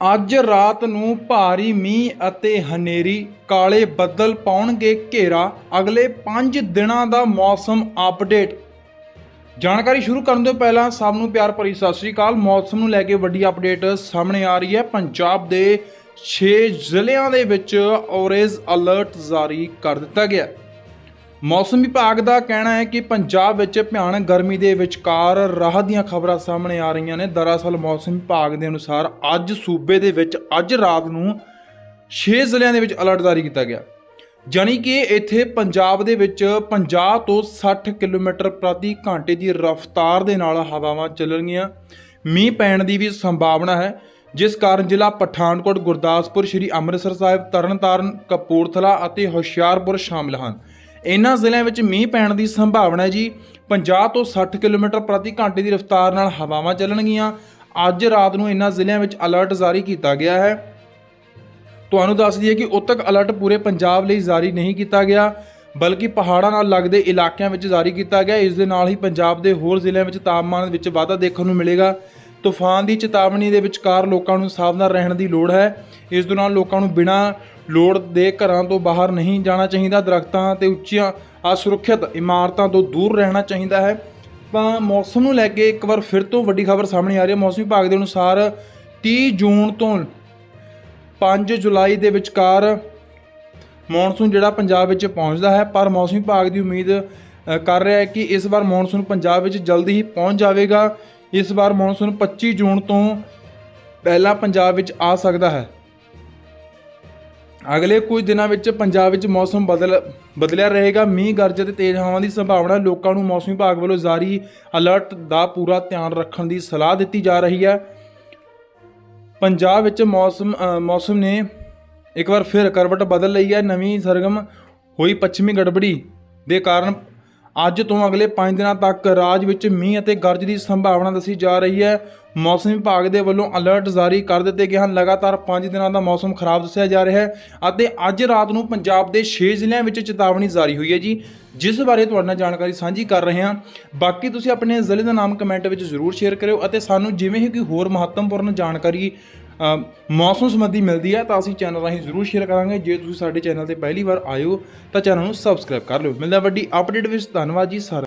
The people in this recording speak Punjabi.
ਅੱਜ ਰਾਤ ਨੂੰ ਭਾਰੀ ਮੀਂਹ ਅਤੇ ਹਨੇਰੀ, ਕਾਲੇ ਬੱਦਲ ਪਾਉਣਗੇ ਘੇਰਾ। ਅਗਲੇ 5 ਦਿਨਾਂ ਦਾ ਮੌਸਮ ਅਪਡੇਟ। ਜਾਣਕਾਰੀ ਸ਼ੁਰੂ ਕਰਨ ਤੋਂ ਪਹਿਲਾਂ ਸਭ ਨੂੰ ਪਿਆਰ ਭਰੀ ਸਤਿ ਸ੍ਰੀ ਅਕਾਲ। ਮੌਸਮ ਨੂੰ ਲੈ ਕੇ ਵੱਡੀ ਅਪਡੇਟ ਸਾਹਮਣੇ ਆ ਰਹੀ ਹੈ। ਪੰਜਾਬ ਦੇ 6 ਜ਼ਿਲ੍ਹਿਆਂ ਦੇ ਵਿੱਚ ਔਰੇਂਜ ਅਲਰਟ ਜਾਰੀ ਕਰ ਦਿੱਤਾ ਗਿਆ। ਹੈ। ਮੌਸਮ ਵਿਭਾਗ ਦਾ ਕਹਿਣਾ ਹੈ ਕਿ ਪੰਜਾਬ ਵਿੱਚ ਭਿਆਨਕ ਗਰਮੀ ਦੇ ਵਿਚਕਾਰ ਰਾਹਤ ਦੀਆਂ ਖਬਰਾਂ ਸਾਹਮਣੇ ਆ ਰਹੀਆਂ ਨੇ। ਦਰਅਸਲ ਮੌਸਮ ਵਿਭਾਗ ਦੇ ਅਨੁਸਾਰ ਅੱਜ ਸੂਬੇ ਦੇ ਵਿੱਚ ਅੱਜ ਰਾਤ ਨੂੰ 6 ਜ਼ਿਲ੍ਹਿਆਂ ਦੇ ਵਿੱਚ ਅਲਰਟ ਜਾਰੀ ਕੀਤਾ ਗਿਆ। ਜਾਣੀ ਕਿ ਇੱਥੇ ਪੰਜਾਬ ਦੇ ਵਿੱਚ 50 ਤੋਂ 60 ਕਿਲੋਮੀਟਰ ਪ੍ਰਤੀ ਘੰਟੇ ਦੀ ਰਫ਼ਤਾਰ ਦੇ ਨਾਲ ਹਵਾਵਾਂ ਚੱਲਣਗੀਆਂ। ਮੀਂਹ ਪੈਣ ਦੀ ਵੀ ਸੰਭਾਵਨਾ ਹੈ, ਜਿਸ ਕਾਰਨ ਜ਼ਿਲ੍ਹਾ ਪਠਾਨਕੋਟ, ਗੁਰਦਾਸਪੁਰ, ਸ਼੍ਰੀ ਅੰਮ੍ਰਿਤਸਰ ਸਾਹਿਬ, ਤਰਨਤਾਰਨ, ਕਪੂਰਥਲਾ ਅਤੇ ਹੁਸ਼ਿਆਰਪੁਰ ਸ਼ਾਮਿਲ ਹਨ। ਇਹਨਾਂ ਜ਼ਿਲ੍ਹਿਆਂ ਵਿੱਚ ਮੀਂਹ ਪੈਣ ਦੀ ਸੰਭਾਵਨਾ ਹੈ ਜੀ। 50 ਤੋਂ 60 ਕਿਲੋਮੀਟਰ ਪ੍ਰਤੀ ਘੰਟੇ ਦੀ ਰਫ਼ਤਾਰ ਨਾਲ ਹਵਾਵਾਂ ਚੱਲਣਗੀਆਂ। ਅੱਜ ਰਾਤ ਨੂੰ ਇਹਨਾਂ ਜ਼ਿਲ੍ਹਿਆਂ ਵਿੱਚ ਅਲਰਟ ਜਾਰੀ ਕੀਤਾ ਗਿਆ ਹੈ। ਤੁਹਾਨੂੰ ਦੱਸ ਦਈਏ ਕਿ ਉਤਕ ਅਲਰਟ ਪੂਰੇ ਪੰਜਾਬ ਲਈ ਜਾਰੀ ਨਹੀਂ ਕੀਤਾ ਗਿਆ, ਬਲਕਿ ਪਹਾੜਾਂ ਨਾਲ ਲੱਗਦੇ ਇਲਾਕਿਆਂ ਵਿੱਚ ਜਾਰੀ ਕੀਤਾ ਗਿਆ। ਇਸ ਦੇ ਨਾਲ ਹੀ ਪੰਜਾਬ ਦੇ ਹੋਰ ਜ਼ਿਲ੍ਹਿਆਂ ਵਿੱਚ ਤਾਪਮਾਨ ਵਿੱਚ ਵਾਧਾ ਦੇਖਣ ਨੂੰ ਮਿਲੇਗਾ। ਤੂਫਾਨ ਦੀ ਚੇਤਾਵਨੀ ਦੇ ਵਿਚਕਾਰ ਲੋਕਾਂ ਨੂੰ ਸਾਵਧਾਨ ਰਹਿਣ ਦੀ ਲੋੜ ਹੈ। ਇਸ ਦੌਰਾਨ ਲੋਕਾਂ ਨੂੰ ਬਿਨਾਂ ਲੋੜ ਦੇ ਘਰਾਂ ਤੋਂ ਬਾਹਰ ਨਹੀਂ ਜਾਣਾ ਚਾਹੀਦਾ। ਦਰਖਤਾਂ ਤੇ ਉੱਚੀਆਂ ਅਸੁਰੱਖਿਅਤ ਇਮਾਰਤਾਂ ਤੋਂ ਦੂਰ ਰਹਿਣਾ ਚਾਹੀਦਾ ਹੈ। ਤਾਂ ਮੌਸਮ ਨੂੰ ਲੈ ਕੇ ਇੱਕ ਵਾਰ ਫਿਰ ਤੋਂ ਵੱਡੀ ਖਬਰ ਸਾਹਮਣੇ ਆ ਰਹੀ ਹੈ। ਮੌਸਮ ਵਿਭਾਗ ਦੇ ਅਨੁਸਾਰ 30 ਜੂਨ ਤੋਂ 5 ਜੁਲਾਈ ਦੇ ਵਿਚਕਾਰ ਮੌਨਸੂਨ ਜਿਹੜਾ ਪੰਜਾਬ ਵਿੱਚ ਪਹੁੰਚਦਾ ਹੈ। ਪਰ ਮੌਸਮ ਵਿਭਾਗ ਦੀ ਉਮੀਦ ਕਰ ਰਿਹਾ ਹੈ ਕਿ ਇਸ ਵਾਰ ਮੌਨਸੂਨ ਪੰਜਾਬ ਵਿੱਚ ਜਲਦੀ ਹੀ ਪਹੁੰਚ ਜਾਵੇਗਾ। ਇਸ ਵਾਰ ਮੌਨਸੂਨ 25 ਜੂਨ ਤੋਂ ਪਹਿਲਾਂ ਪੰਜਾਬ ਵਿੱਚ ਆ ਸਕਦਾ ਹੈ। ਅਗਲੇ ਕੁਝ ਦਿਨਾਂ ਵਿੱਚ ਪੰਜਾਬ ਵਿੱਚ ਮੌਸਮ ਬਦਲ ਬਦਲਿਆ ਰਹੇਗਾ। ਮੀਂਹ, ਗਰਜ ਅਤੇ ਤੇਜ਼ ਹਵਾਵਾਂ ਦੀ ਸੰਭਾਵਨਾ ਲੋਕਾਂ ਨੂੰ ਮੌਸਮ ਵਿਭਾਗ ਵੱਲੋਂ ਜਾਰੀ ਅਲਰਟ ਦਾ ਪੂਰਾ ਧਿਆਨ ਰੱਖਣ ਦੀ ਸਲਾਹ ਦਿੱਤੀ ਜਾ ਰਹੀ ਹੈ। ਪੰਜਾਬ ਵਿੱਚ ਮੌਸਮ ਮੌਸਮ ਨੇ ਇੱਕ ਵਾਰ ਫਿਰ ਕਰਵਟ ਬਦਲ ਲਈ ਹੈ। ਨਵੀਂ ਸਰਗਮ ਹੋਈ ਪੱਛਮੀ ਗੜਬੜੀ ਦੇ ਕਾਰਨ ਅੱਜ ਤੋਂ ਅਗਲੇ 5 ਦਿਨਾਂ ਤੱਕ ਰਾਜ ਵਿੱਚ ਮੀਂਹ ਅਤੇ ਗਰਜ ਦੀ ਸੰਭਾਵਨਾ ਦੱਸੀ ਜਾ ਰਹੀ ਹੈ। ਮੌਸਮ ਵਿਭਾਗ ਦੇ ਵੱਲੋਂ ਅਲਰਟ ਜਾਰੀ ਕਰ ਦਿੱਤੇ ਗਏ ਹਨ। ਲਗਾਤਾਰ 5 ਦਿਨਾਂ ਦਾ ਮੌਸਮ ਖਰਾਬ ਦੱਸਿਆ ਜਾ ਰਿਹਾ ਹੈ ਅਤੇ ਅੱਜ ਰਾਤ ਨੂੰ ਪੰਜਾਬ ਦੇ 6 ਜ਼ਿਲ੍ਹਿਆਂ ਵਿੱਚ ਚੇਤਾਵਨੀ ਜਾਰੀ ਹੋਈ ਹੈ ਜੀ। ਜਿਸ ਬਾਰੇ ਤੁਹਾਡੇ ਨਾਲ ਜਾਣਕਾਰੀ ਸਾਂਝੀ ਕਰ ਰਹੇ ਹਾਂ। ਬਾਕੀ ਤੁਸੀਂ ਆਪਣੇ ਜ਼ਿਲ੍ਹੇ ਦਾ ਨਾਮ ਕਮੈਂਟ ਵਿੱਚ ਜ਼ਰੂਰ ਸ਼ੇਅਰ ਕਰਿਓ ਅਤੇ ਸਾਨੂੰ ਜਿਵੇਂ ਹੀ ਕੋਈ ਹੋਰ ਮਹੱਤਵਪੂਰਨ ਜਾਣਕਾਰੀ ਮੌਸਮ ਸੰਬੰਧੀ ਮਿਲਦੀ ਹੈ ਤਾਂ ਅਸੀਂ ਚੈਨਲ ਰਾਹੀਂ ਜ਼ਰੂਰ ਸ਼ੇਅਰ ਕਰਾਂਗੇ। ਜੇ ਤੁਸੀਂ ਸਾਡੇ ਚੈਨਲ ਤੇ ਪਹਿਲੀ ਵਾਰ ਆਇਓ ਤਾਂ ਚੈਨਲ ਨੂੰ ਸਬਸਕ੍ਰਾਈਬ ਕਰ ਲਿਓ। ਮਿਲਦਾ ਵੱਡੀ ਅਪਡੇਟ ਵਿੱਚ। ਧੰਨਵਾਦ ਜੀ ਸਾਰਾ